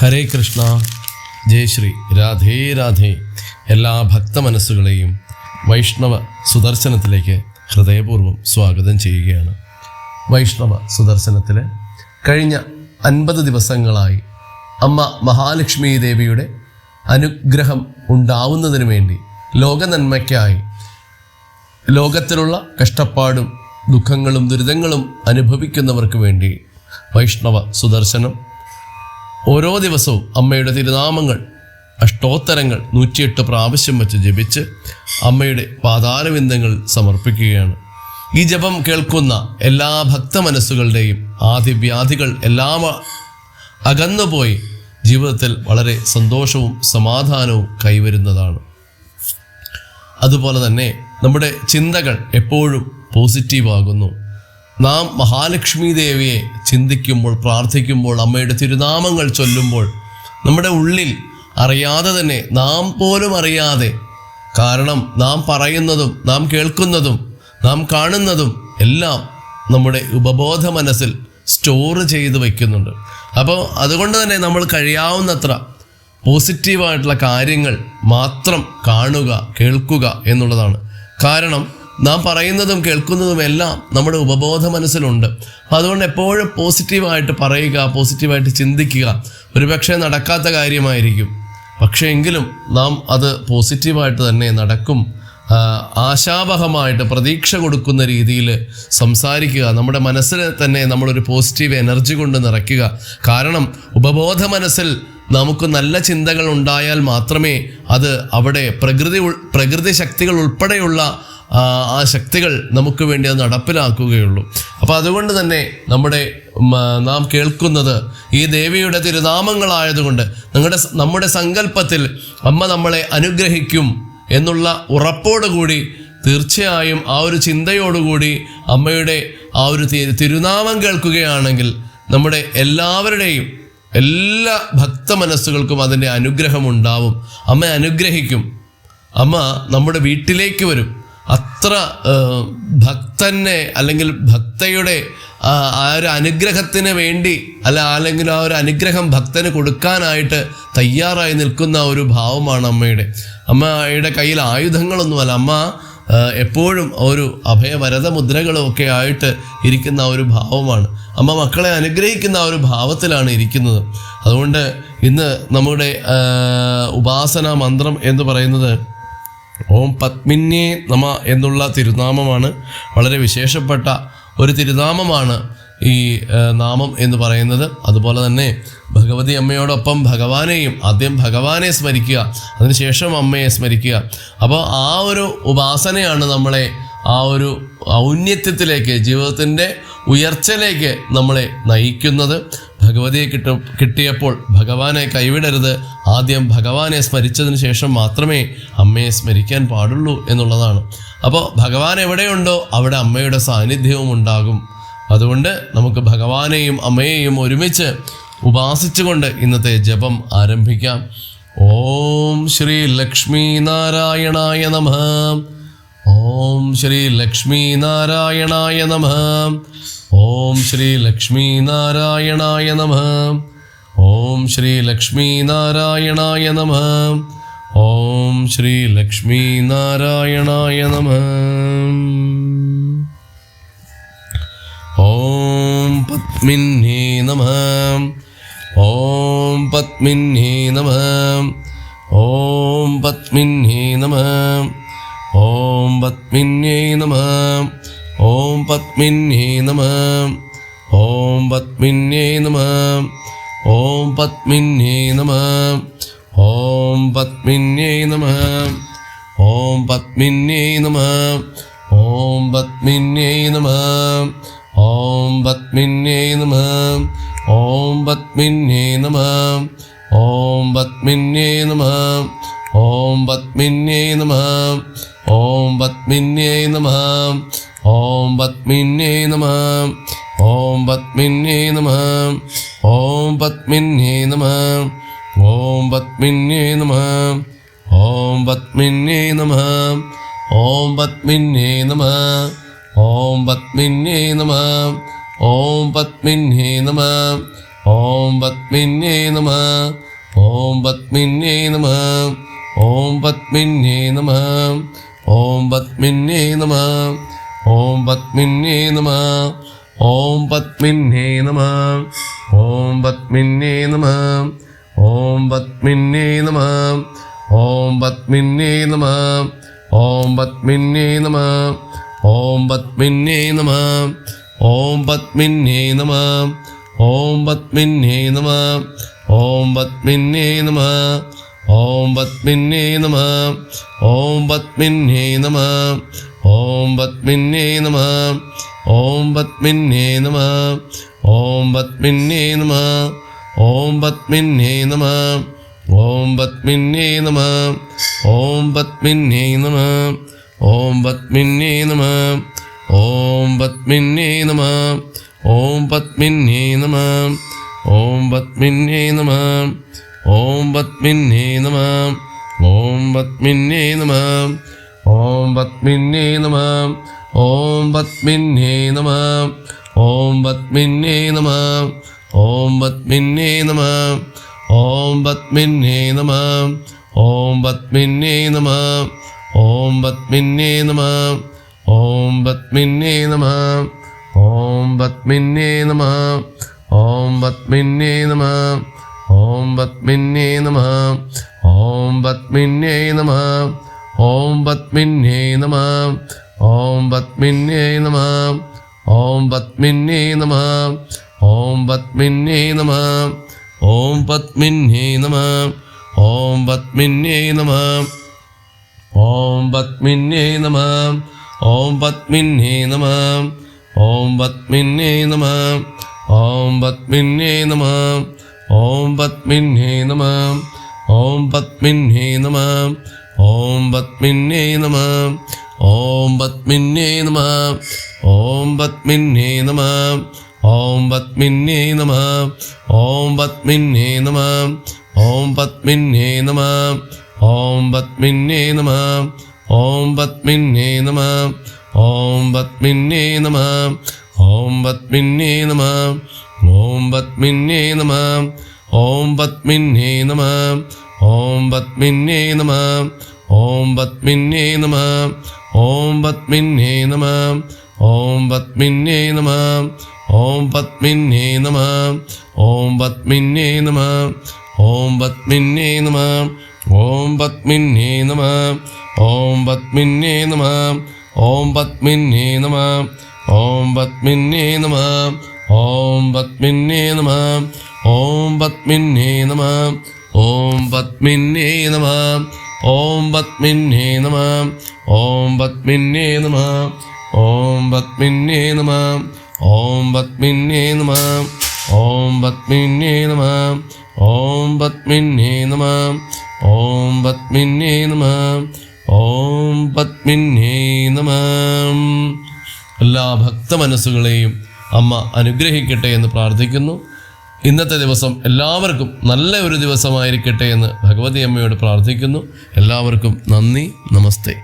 ഹരേ കൃഷ്ണ. ജയ ശ്രീ. രാധേ രാധേ. എല്ലാ ഭക്ത മനസ്സുകളെയും വൈഷ്ണവ സുദർശനത്തിലേക്ക് ഹൃദയപൂർവം സ്വാഗതം ചെയ്യുകയാണ്. വൈഷ്ണവ സുദർശനത്തിലെ കഴിഞ്ഞ അൻപത് ദിവസങ്ങളായി അമ്മ മഹാലക്ഷ്മി ദേവിയുടെ അനുഗ്രഹം ഉണ്ടാവുന്നതിന് വേണ്ടി ലോകനന്മയ്ക്കായി ലോകത്തിലുള്ള കഷ്ടപ്പാടും ദുഃഖങ്ങളും ദുരിതങ്ങളും അനുഭവിക്കുന്നവർക്ക് വേണ്ടി വൈഷ്ണവ സുദർശനം ഓരോ ദിവസവും അമ്മയുടെ തിരുനാമങ്ങൾ അഷ്ടോത്തരങ്ങൾ നൂറ്റിയെട്ട് പ്രാവശ്യം വെച്ച് ജപിച്ച് അമ്മയുടെ പാതാരവിന്ദങ്ങൾ സമർപ്പിക്കുകയാണ്. ഈ ജപം കേൾക്കുന്ന എല്ലാ ഭക്ത മനസ്സുകളുടെയും ആദ്യ വ്യാധികൾ എല്ലാം അകന്നുപോയി ജീവിതത്തിൽ വളരെ സന്തോഷവും സമാധാനവും കൈവരുന്നതാണ്. അതുപോലെ തന്നെ നമ്മുടെ ചിന്തകൾ എപ്പോഴും പോസിറ്റീവ് ആകുന്നു നാം മഹാലക്ഷ്മി ദേവിയെ ചിന്തിക്കുമ്പോൾ പ്രാർത്ഥിക്കുമ്പോൾ അമ്മയുടെ തിരുനാമങ്ങൾ ചൊല്ലുമ്പോൾ നമ്മുടെ ഉള്ളിൽ അറിയാതെ തന്നെ നാം പോലും അറിയാതെ കാരണം നാം പറയുന്നതും നാം കേൾക്കുന്നതും നാം കാണുന്നതും എല്ലാം നമ്മുടെ ഉപബോധ മനസ്സിൽ സ്റ്റോർ ചെയ്ത് വയ്ക്കുന്നുണ്ട് അപ്പോൾ അതുകൊണ്ട് തന്നെ നമ്മൾ കഴിയാവുന്നത്ര പോസിറ്റീവായിട്ടുള്ള കാര്യങ്ങൾ മാത്രം കാണുക കേൾക്കുക എന്നുള്ളതാണ്. കാരണം നാം പറയുന്നതും കേൾക്കുന്നതും എല്ലാം നമ്മുടെ ഉപബോധ മനസ്സിലുണ്ട് അതുകൊണ്ട് എപ്പോഴും പോസിറ്റീവായിട്ട് പറയുക പോസിറ്റീവായിട്ട് ചിന്തിക്കുക ഒരുപക്ഷെ നടക്കാത്ത കാര്യമായിരിക്കും. പക്ഷേ എങ്കിലും നാം അത് പോസിറ്റീവായിട്ട് തന്നെ നടക്കും. ആശാവഹമായിട്ട് പ്രതീക്ഷ കൊടുക്കുന്ന രീതിയിൽ സംസാരിക്കുക. നമ്മുടെ മനസ്സിൽ തന്നെ നമ്മളൊരു പോസിറ്റീവ് എനർജി കൊണ്ട് നിറയ്ക്കുക. കാരണം ഉപബോധ മനസ്സിൽ നമുക്ക് നല്ല ചിന്തകൾ ഉണ്ടായാൽ മാത്രമേ അത് അവിടെ പ്രകൃതി പ്രകൃതി ശക്തികൾ ഉൾപ്പെടെയുള്ള ആ, ശക്തികൾ നമുക്ക് വേണ്ടി അത് നടപ്പിലാക്കുകയുള്ളൂ. അപ്പോൾ അതുകൊണ്ട് തന്നെ നമ്മുടെ നാം കേൾക്കുന്നത് ഈ ദേവിയുടെ തിരുനാമങ്ങളായതുകൊണ്ട് നിങ്ങളുടെ നമ്മുടെ സങ്കല്പത്തിൽ അമ്മ നമ്മളെ അനുഗ്രഹിക്കും എന്നുള്ള ഉറപ്പോടുകൂടി തീർച്ചയായും ആ ഒരു ചിന്തയോടുകൂടി അമ്മയുടെ ആ ഒരു തിരുനാമം കേൾക്കുകയാണെങ്കിൽ നമ്മുടെ എല്ലാവരുടെയും എല്ലാ ഭക്ത മനസ്സുകൾക്കും അതിന്റെ അനുഗ്രഹം ഉണ്ടാവും അമ്മ അനുഗ്രഹിക്കും. അമ്മ നമ്മുടെ വീട്ടിലേക്ക് വരും. അത്ര ഭക്തനെ അല്ലെങ്കിൽ ഭക്തയുടെ ആ ഒരു അനുഗ്രഹത്തിന് വേണ്ടി അല്ല അല്ലെങ്കിൽ ആ ഒരു അനുഗ്രഹം ഭക്തന് കൊടുക്കാനായിട്ട് തയ്യാറായി നിൽക്കുന്ന ഒരു ഭാവമാണ് അമ്മയുടെ. അമ്മയുടെ കയ്യിൽ ആയുധങ്ങളൊന്നുമല്ല. അമ്മ എപ്പോഴും ഒരു അഭയവരത മുദ്രകളും ഒക്കെ ആയിട്ട് ഇരിക്കുന്ന ഒരു ഭാവമാണ്. അമ്മ മക്കളെ അനുഗ്രഹിക്കുന്ന ഒരു ഭാവത്തിലാണ് ഇരിക്കുന്നത്. അതുകൊണ്ട് ഇന്ന് നമ്മുടെ ഉപാസന മന്ത്രം എന്ന് പറയുന്നത് ഓം പത്മിന്യേ നമ എന്നുള്ള തിരുനാമമാണ്. വളരെ വിശേഷപ്പെട്ട ഒരു തിരുനാമമാണ് ഈ നാമം എന്ന് പറയുന്നത്. അതുപോലെ തന്നെ ഭഗവതി അമ്മയോടൊപ്പം ഭഗവാനെയും ആദ്യം ഭഗവാനെ സ്മരിക്കുക അതിനുശേഷം അമ്മയെ സ്മരിക്കുക. അപ്പോൾ ആ ഒരു ഉപാസനയാണ് നമ്മളെ ആ ഒരു ഔന്നത്യത്തിലേക്ക് ജീവിതത്തിന്റെ ഉയർച്ചയിലേക്ക് നമ്മളെ നയിക്കുന്നത്. ഭഗവതിയെ കിട്ട കിട്ടിയപ്പോൾ ഭഗവാനെ കൈവിടരുത്. ആദ്യം ഭഗവാനെ സ്മരിച്ചതിന് ശേഷം മാത്രമേ അമ്മയെ സ്മരിക്കാൻ പാടുള്ളൂ എന്നുള്ളതാണ്. അപ്പോൾ ഭഗവാൻ എവിടെയുണ്ടോ അവിടെ അമ്മയുടെ സാന്നിധ്യവും ഉണ്ടാകും. അതുകൊണ്ട് നമുക്ക് ഭഗവാനെയും അമ്മയെയും ഒരുമിച്ച് ഉപാസിച്ചുകൊണ്ട് ഇന്നത്തെ ജപം ആരംഭിക്കാം. ഓം ശ്രീ ലക്ഷ്മി നാരായണായ നമ. ഓം ശ്രീ ലക്ഷ്മി നാരായണായ നമ. ഓം ശ്രീ ലക്ഷ്മി നാരായണായ നമ. ഓം ശ്രീ ലക്ഷ്മി നാരായണായ നമ. ഓം ശ്രീ ലക്ഷ്മി നാരായണായ നമ. ഓം പത്മിന്യേ നമ. ഓം പത്മിന്യേ നമ. ഓം പത്മിന്യേ നമ. ഓം പത്മിന്യേ നമ. ഓം പത്മിന്യേ നമ ഓം പത്മിന്യേ നമ ഓം പത്മിന്യേ നമ ഓം പത്മിന്യേ നമ ഓം പത്മിന്യേ നമ ഓം പത്മിന്യേ നമ ഓം പത്മിന്യേ നമ ഓം പത്മിന്യേ നമ ഓം പത്മിന്യേ നമ ഓം പത്മിന്യേ നമ ഓം പത്മിന്യേ നമ ഓം പത്മിന്യേ നമ ഓം പത്മിന്യേ നമ ഓം പത്മിന്യേ നമ ഓം പത്മിന്യേ നമ ഓം പത്മിന്യേ നമ ഓം പത്മിന്യേ നമ ഓം പത്മിന്യേ നമ ഓം പത്മിന്യേ നമ ഓം പത്മിന്യേ നമ ഓം പത്മിന്യേ നമ ഓം പത്മിന്യേ നമ ഓം പത്മിന്യേ നമ ഓം പത്മിന്യേ നമ ഓം പത്മിന്യേ നമ ഓം പത്മിന്യേ നമ ഓം പത്മിന്യേ നമ ഓം പത്മിന്യേ നമ ഓം പത്മിന്യേ നമ ഓം പത്മിന്യേ നമ ഓം പത്മിന്യേ നമ ഓം പത്മിന്യേ നമ ഓം പത്മിന്യേ നമ ഓം പത്മിന്യേ നമ ഓം പത്മിന്യേ നമ ഓം പത്മിന്യേ നമ ഓം പത്മിന്യേ നമ ഓം പത്മിന്യേ നമ ഓം പത്മിന്യേ നമ ഓം പത്മിന്യേ നമ ഓം പത്മിന്യേ നമ ഓം പത്മിന്യേ നമ ഓം പത്മിന്യേ നമ ഓം പത്മിന്യേ നമ ഓം പത്മിന്യേ നമ ഓം പത്മിന്യേ നമ ഓം പത്മിന്യേ നമ ഓം പത്മിന്യേ നമ ഓം പത്മിന്യേ നമ ഓം പത്മിന്യേ നമ ഓം പത്മിന്യേ നമ ഓം പത്മിന്യേ നമ ഓം പത്മിന്യേ നമ ഓം പത്മിന്യേ നമ ഓം പത്മിന്യേ നമ ഓം പത്മിന്യേ നമ ഓം പത്മിന്യേ നമ ഓം പത്മിന്യേ നമ ഓം പത്മിന്യേ നമ ഓം പത്മിന്യേ നമ ഓം പത്മിന്യേ നമ ഓം പത്മിന്യേ നമ ഓം പത്മിന്യേ നമ ഓം പത്മിന്യേ നമ ഓം പത്മിന്യേ നമ ഓം പത്മിന്യേ നമ ഓം പത്മിന്യേ നമ ഓം പത്മിന്യേ നമ ഓം പത്മിന്യേ നമ ഓം പത്മിന്യേ നമ ഓം പത്മിന്യേ നമ ഓം പത്മിന്യേ നമ ഓം പത്മിന്യേ നമ ഓം പത്മിന്യേ നമ ഓം പത്മിന്യേ നമ ഓം പത്മിന്യേ നമ ഓം പത്മിന്യേ നമ ഓം പത്മിന്യേ നമ ഓം പത്മിന്യേ നമ ഓം പത്മിന്യേ നമ ഓം പത്മിന്യേ നമ ഓം പത്മിന്യേ നമ ഓം പത്മിന്യേ നമ ഓം പത്മിന്യേ നമ ഓം പത്മിന്യേ നമ ഓം പത്മിന്യേ നമ ഓം പത്മിന്യേ നമ ഓം പത്മിന്യേ നമ ഓം പത്മിന്യേ നമ ഓം പത്മിന്യേ നമ ഓം പത്മിന്യേ നമ ഓം പത്മിന്യേ നമ ഓം പത്മിന്യേ നമ ഓം പത്മിന്യേ നമ ഓം പത്മിന്യേ നമ ഓം പത്മിന്യേ നമ ഓം പത്മിന്യേ നമ. ഓം പത്മിന്യേ നമ. ഓം പത്മിന്യേ നമ. ഓം പത്മിന്യേ നമ. ഓം പത്മിന്യേ നമ. ഓം പത്മിന്യേ നമ. ഓം പത്മിന്യേ നമ. ഓം പത്മിന്യേ നമ. ഓം പത്മിന്യേ നമ. എല്ലാ ഭക്ത മനസ്സുകളെയും അമ്മ അനുഗ്രഹിക്കട്ടെ എന്ന് പ്രാർത്ഥിക്കുന്നു. ഇന്നത്തെ ദിവസം എല്ലാവർക്കും നല്ല ഒരു ദിവസമായിരിക്കട്ടെ എന്ന് ഭഗവതി അമ്മയോട് പ്രാർത്ഥിക്കുന്നു. എല്ലാവർക്കും നന്ദി നമസ്തേ.